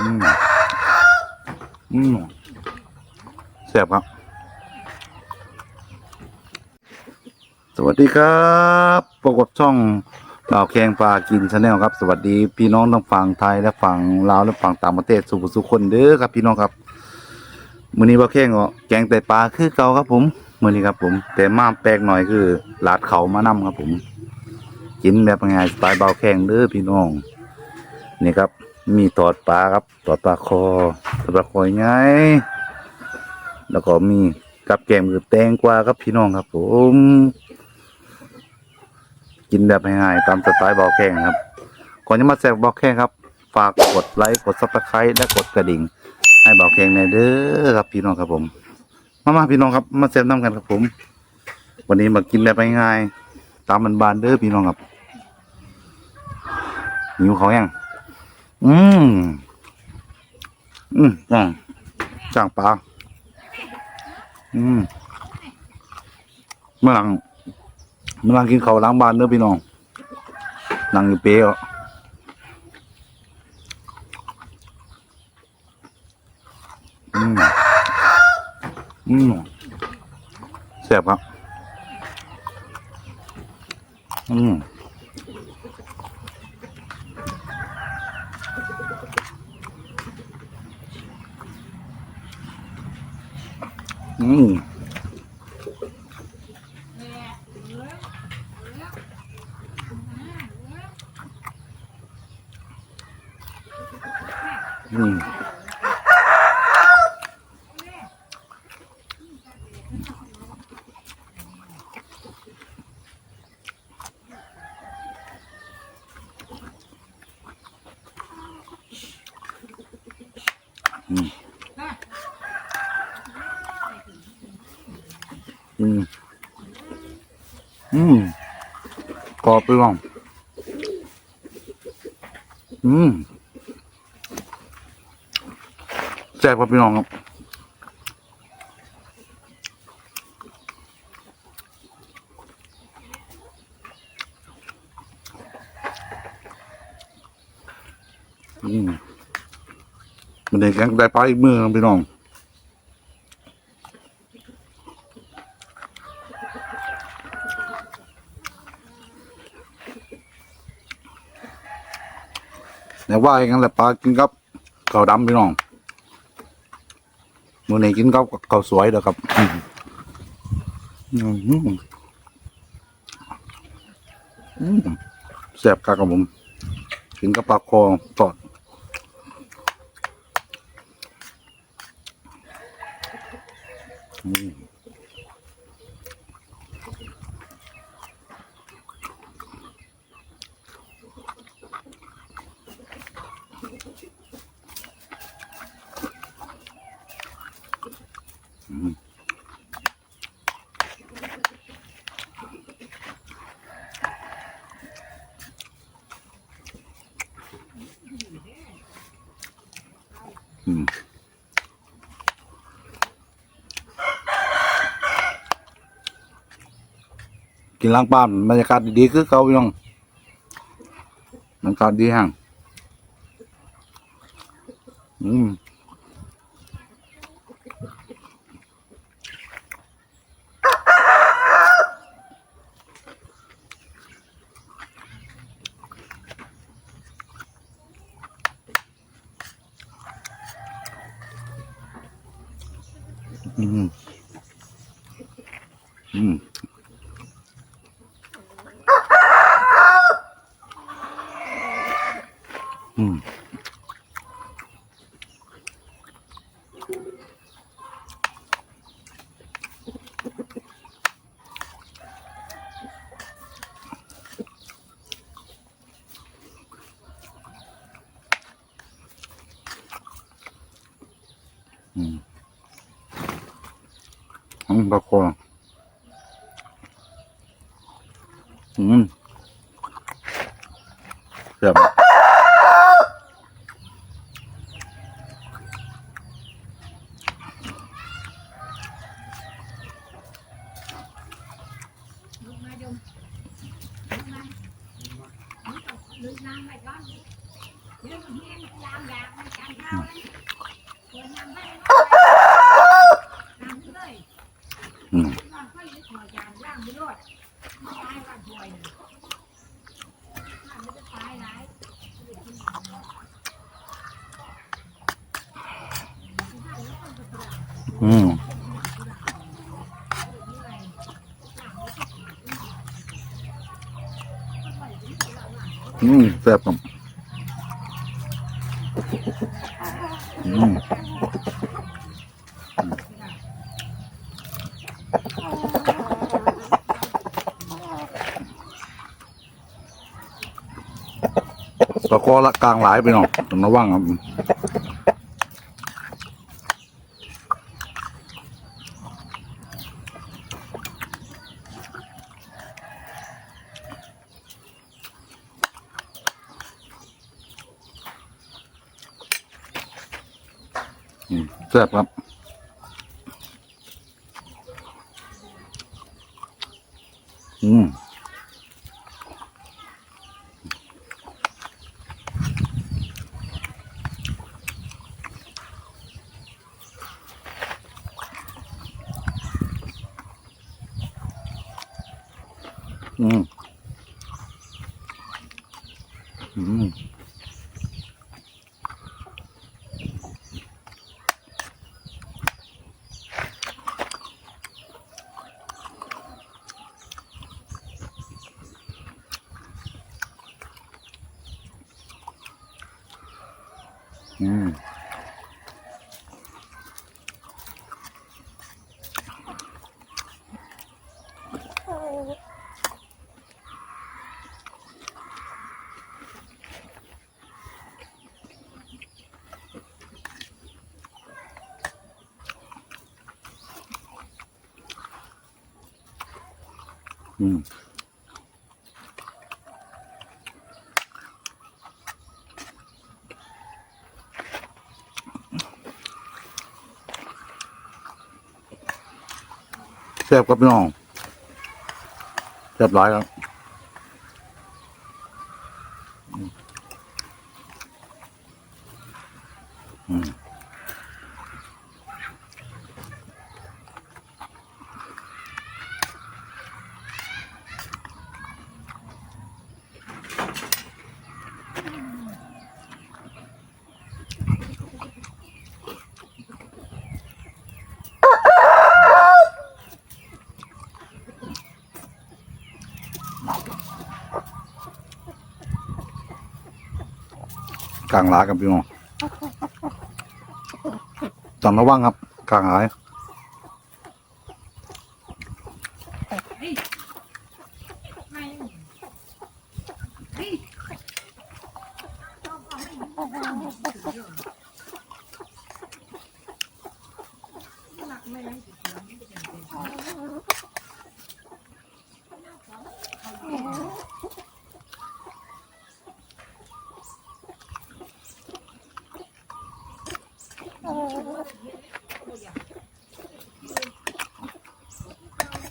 อืมอืมแซ่บครับ สวัสดีครับพบกับช่องบ่าวแขงปลากินชาแนลครับ สวัสดีพี่น้องทั้งฝั่งไทยและฝั่งลาวและฝั่งต่างประเทศสุขสุขคนเด้อครับ พี่น้องครับมื้อนี้บ่าวแขงก็แกงไตปลาคือเก่าครับ ผมมื้อนี้ครับ ผม แต่มาแปลกหน่อยคือลาดเขามานํครับ ผมกินแบบง่ายสไตล์เบาแขงเด้อพี่น้อง นี่ครับ มีตอดปลาครับตอดปลาคอตอดปลาคอยไงแล้วก็มีกับแกมคือแตงกวาครับพี่น้องครับผมกินแบบง่ายๆตามสไตล์บอกแข้งครับ ก่อนจะมาแซกบอกแข้งครับ ฝากกดไลค์กดซับสไครต์และกดกระดิ่ง ให้บอกแข้งในเด้อครับพี่น้องครับผม มามาพี่น้องครับ มาแซมน้ำกันครับผม วันนี้มากินแบบง่ายๆตามมันบานเด้อพี่น้องครับหิวเขาวยัง อืม อืมจ้างจ้างปลา อืมเมื่อหลังเมื่อหลังกินเขาวล้างบ้านเด้อพี่น้องหนังอยู่เป๊ะอืม อืมแซ่บครับ อืม อืมอื อืม อืมกรอบไปลองอืมแซ่บครับพี่น้องครับอืมมันได้แกงได้ปลาอีกมือครับพี่น้อง แต่ว่าอย่างนั้นแหละปลากินกับเก่าวดำพี่น้องมือนี้กินกับเก่าสวยเด้อครับอืมอืมอืมแซ่บคักครับผม กินกับปลาคอทอดอืม อืมกินล้างบ้านบรรยากาศดีๆคือเขาพี่น้องบรรยากาศดีแห้งอืม อืมอืมอื อืมปลาคออืมเสียบ ลึกน้ำไปก่อน อืม อืมอืมแซ่บครับอืมอ ตะกอละกลางหลายไปหน่อยต้องระวังครับแซ่บครับ อืม อืม อืม อืม แซ่บครับพี่น้องแซ่บหลายครับ กลางหลายครับพี่น้องต้องระวังครับ กลางหลาย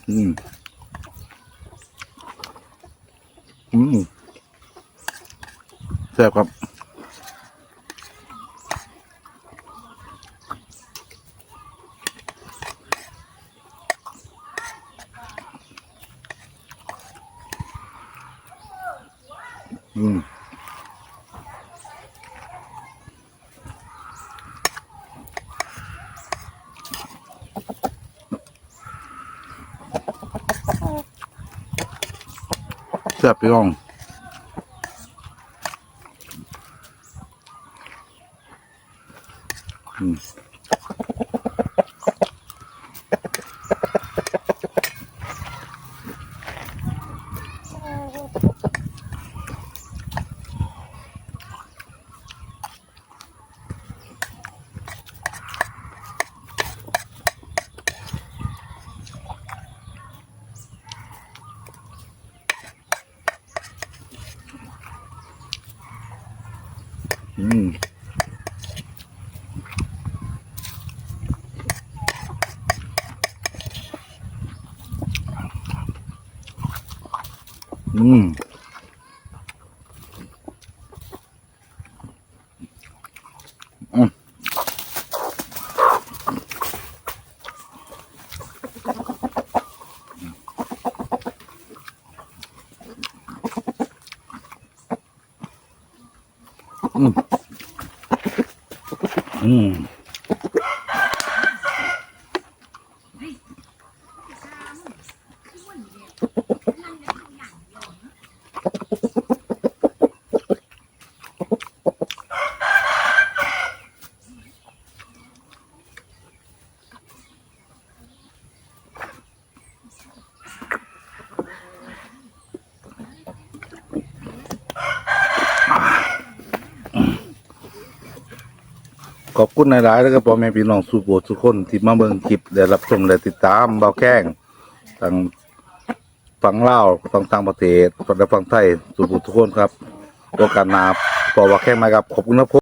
อืม อืมแซ่บครับอืม ซ่บพี่น้องอืม อืม อื ขอบคุณหลายๆแล้วก็พ่อแม่พี่น้องสุโบทุกคนที่มาเบิ่งคลิปได้รับชมและติดตามเบาแข้งทางฝั่งลาวฝั่งต่างประเทศและฝั่งไทยสุโบทุกคนครับโอกาสหน้าพอว่าแข้งมาครับขอบคุณครับผม